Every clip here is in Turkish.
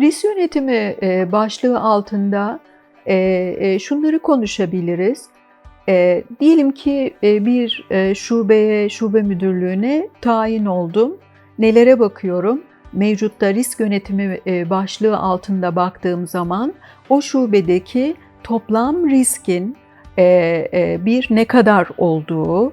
Risk yönetimi e, başlığı altında e, e, şunları konuşabiliriz. E, diyelim ki e, bir e, şubeye, şube müdürlüğüne tayin oldum. Nelere bakıyorum? Mevcutta risk yönetimi e, başlığı altında baktığım zaman o şubedeki toplam riskin e, e, bir ne kadar olduğu,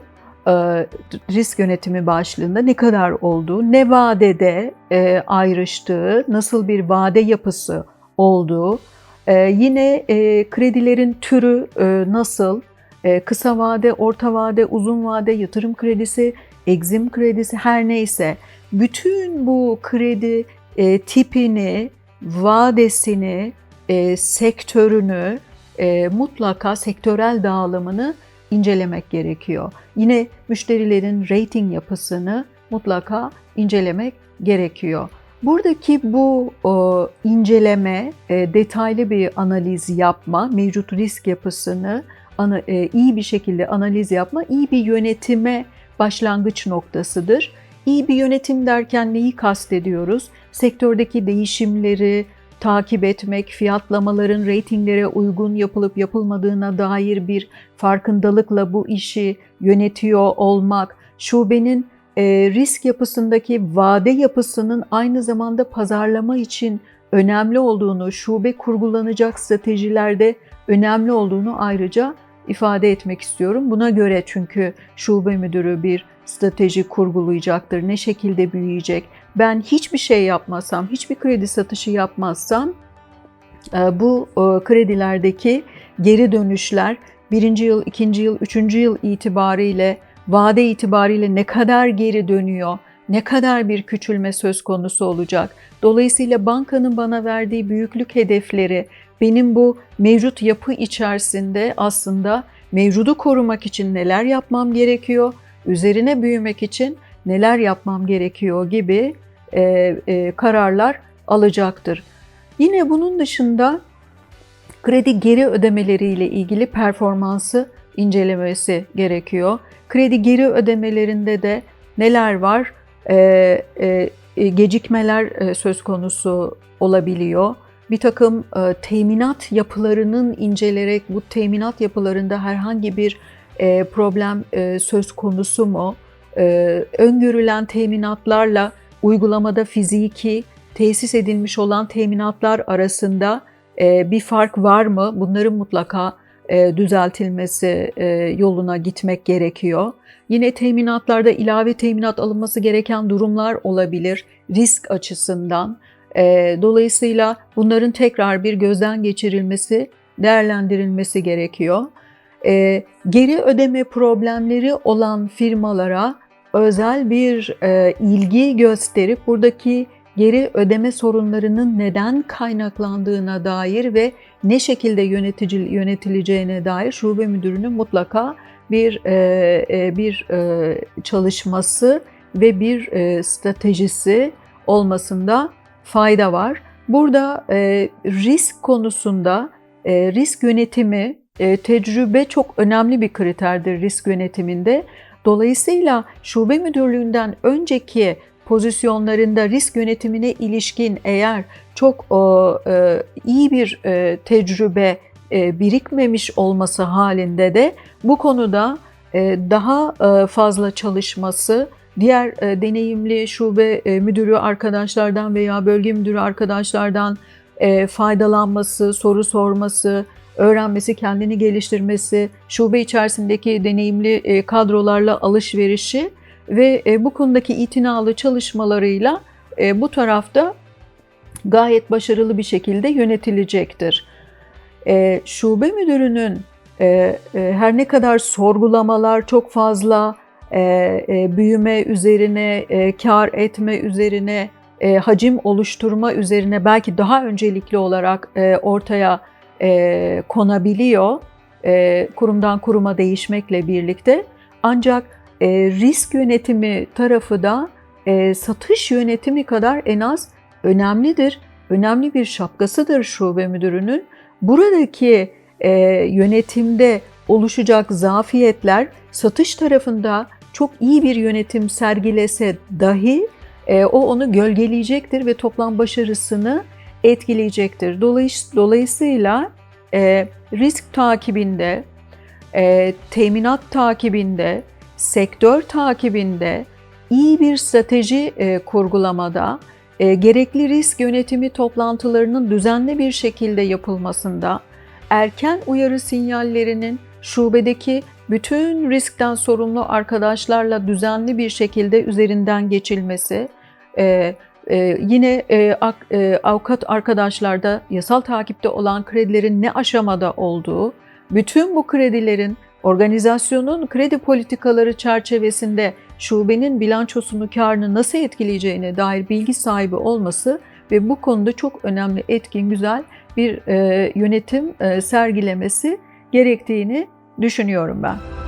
risk yönetimi başlığında ne kadar olduğu, ne vadede e, ayrıştığı, nasıl bir vade yapısı olduğu, e, yine e, kredilerin türü e, nasıl, e, kısa vade, orta vade, uzun vade, yatırım kredisi, egzim kredisi her neyse bütün bu kredi e, tipini, vadesini, e, sektörünü, e, mutlaka sektörel dağılımını incelemek gerekiyor. Yine müşterilerin rating yapısını mutlaka incelemek gerekiyor. Buradaki bu o, inceleme, e, detaylı bir analiz yapma, mevcut risk yapısını ana, e, iyi bir şekilde analiz yapma, iyi bir yönetime başlangıç noktasıdır. İyi bir yönetim derken neyi kastediyoruz? Sektördeki değişimleri takip etmek, fiyatlamaların reytinglere uygun yapılıp yapılmadığına dair bir farkındalıkla bu işi yönetiyor olmak, şubenin e, risk yapısındaki vade yapısının aynı zamanda pazarlama için önemli olduğunu, şube kurgulanacak stratejilerde önemli olduğunu ayrıca ifade etmek istiyorum. Buna göre çünkü şube müdürü bir strateji kurgulayacaktır. Ne şekilde büyüyecek? Ben hiçbir şey yapmazsam, hiçbir kredi satışı yapmazsam e, bu e, kredilerdeki geri dönüşler birinci yıl, ikinci yıl, üçüncü yıl itibariyle, vade itibariyle ne kadar geri dönüyor, ne kadar bir küçülme söz konusu olacak. Dolayısıyla bankanın bana verdiği büyüklük hedefleri benim bu mevcut yapı içerisinde aslında mevcudu korumak için neler yapmam gerekiyor, üzerine büyümek için neler yapmam gerekiyor gibi e, e, kararlar alacaktır. Yine bunun dışında kredi geri ödemeleriyle ilgili performansı incelemesi gerekiyor. Kredi geri ödemelerinde de neler var? E, e, gecikmeler e, söz konusu olabiliyor. Bir takım e, teminat yapılarının incelerek bu teminat yapılarında herhangi bir e, problem e, söz konusu mu? E, öngörülen teminatlarla uygulamada fiziki tesis edilmiş olan teminatlar arasında bir fark var mı? Bunların mutlaka düzeltilmesi yoluna gitmek gerekiyor. Yine teminatlarda ilave teminat alınması gereken durumlar olabilir risk açısından. Dolayısıyla bunların tekrar bir gözden geçirilmesi, değerlendirilmesi gerekiyor e, geri ödeme problemleri olan firmalara özel bir e, ilgi gösterip buradaki geri ödeme sorunlarının neden kaynaklandığına dair ve ne şekilde yönetici, yönetileceğine dair şube müdürünün mutlaka bir e, e, bir e, çalışması ve bir e, stratejisi olmasında fayda var. Burada e, risk konusunda e, risk yönetimi e, tecrübe çok önemli bir kriterdir risk yönetiminde. Dolayısıyla şube müdürlüğünden önceki pozisyonlarında risk yönetimine ilişkin eğer çok e, iyi bir e, tecrübe e, birikmemiş olması halinde de bu konuda e, daha e, fazla çalışması, diğer e, deneyimli şube e, müdürü arkadaşlardan veya bölge müdürü arkadaşlardan e, faydalanması, soru sorması, öğrenmesi, kendini geliştirmesi, şube içerisindeki deneyimli e, kadrolarla alışverişi ve e, bu konudaki itinalı çalışmalarıyla e, bu tarafta gayet başarılı bir şekilde yönetilecektir. Şube müdürünün her ne kadar sorgulamalar çok fazla büyüme üzerine, kar etme üzerine, hacim oluşturma üzerine belki daha öncelikli olarak ortaya e, konabiliyor e, kurumdan kuruma değişmekle birlikte. Ancak e, risk yönetimi tarafı da e, satış yönetimi kadar en az önemlidir. Önemli bir şapkasıdır şube müdürünün. Buradaki e, yönetimde oluşacak zafiyetler satış tarafında çok iyi bir yönetim sergilese dahi e, o onu gölgeleyecektir ve toplam başarısını etkileyecektir. Dolayıs- Dolayısıyla e, risk takibinde, e, teminat takibinde, sektör takibinde, iyi bir strateji e, kurgulamada, e, gerekli risk yönetimi toplantılarının düzenli bir şekilde yapılmasında, erken uyarı sinyallerinin şubedeki bütün riskten sorumlu arkadaşlarla düzenli bir şekilde üzerinden geçilmesi, e, e, yine e, ak- e, avukat arkadaşlarda yasal takipte olan kredilerin ne aşamada olduğu, bütün bu kredilerin organizasyonun kredi politikaları çerçevesinde şubenin bilançosunu, karını nasıl etkileyeceğine dair bilgi sahibi olması ve bu konuda çok önemli, etkin, güzel bir e, yönetim e, sergilemesi gerektiğini düşünüyorum ben.